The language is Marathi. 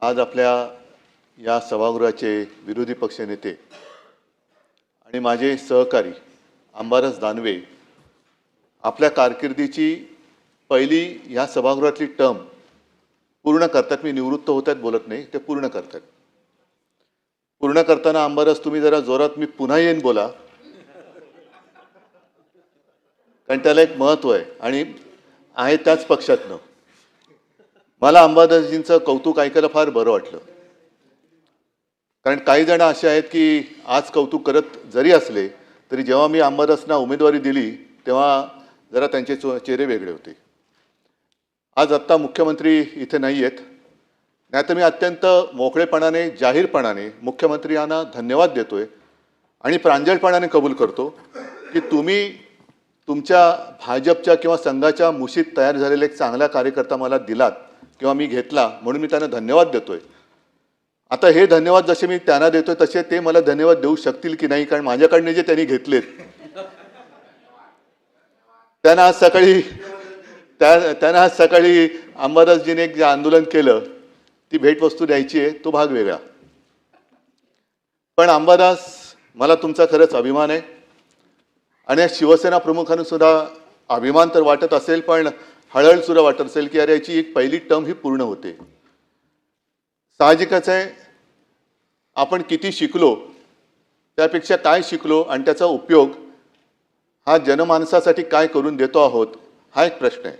आज आपल्या या सभागृहाचे विरोधी पक्षनेते आणि माझे सहकारी अंबारस दानवे आपल्या कारकिर्दीची पहिली ह्या सभागृहातली टर्म पूर्ण करतात. मी निवृत्त होत आहेत बोलत नाही ते पूर्ण करतात. पूर्ण करताना अंबारस तुम्ही जरा जोरात मी पुन्हा येईन बोला. कारण त्याला एक महत्त्व आहे आणि आहे त्याच पक्षातनं. मला अंबादासजींचं कौतुक ऐकायला फार बरं वाटलं. कारण काही जण असे आहेत की आज कौतुक करत जरी असले तरी जेव्हा मी अंबादासना उमेदवारी दिली तेव्हा जरा त्यांचे चेहरे वेगळे होते. आज आत्ता मुख्यमंत्री इथे नाही आहेत. नाहीतर मी अत्यंत मोकळेपणाने जाहीरपणाने मुख्यमंत्र्यांना धन्यवाद देतोय आणि प्रांजळपणाने कबूल करतो की तुम्ही तुमच्या भाजपच्या किंवा संघाच्या मुशीत तयार झालेला एक चांगला कार्यकर्ता मला दिलात किंवा मी घेतला म्हणून मी त्यांना धन्यवाद देतोय. आता हे धन्यवाद जसे मी त्यांना देतोय तसे ते मला धन्यवाद देऊ शकतील की नाही कारण माझ्याकडनं जे त्यांनी घेतलेत. त्यांना आज सकाळी त्या त्यांना आज सकाळी अंबादासजीने एक जे आंदोलन केलं ती भेटवस्तू द्यायची आहे तो भाग वेगळा. पण अंबादास मला तुमचा खरंच अभिमान आहे. आणि या शिवसेना प्रमुखांना सुद्धा अभिमान तर वाटत असेल पण हळहळ सुद्धा वाटत असेल की अरे याची एक पहिली टर्म ही पूर्ण होते. साहजिकच आहे आपण किती शिकलो त्यापेक्षा काय शिकलो आणि त्याचा उपयोग हा जनमानसासाठी काय करून देतो आहोत हा एक प्रश्न आहे.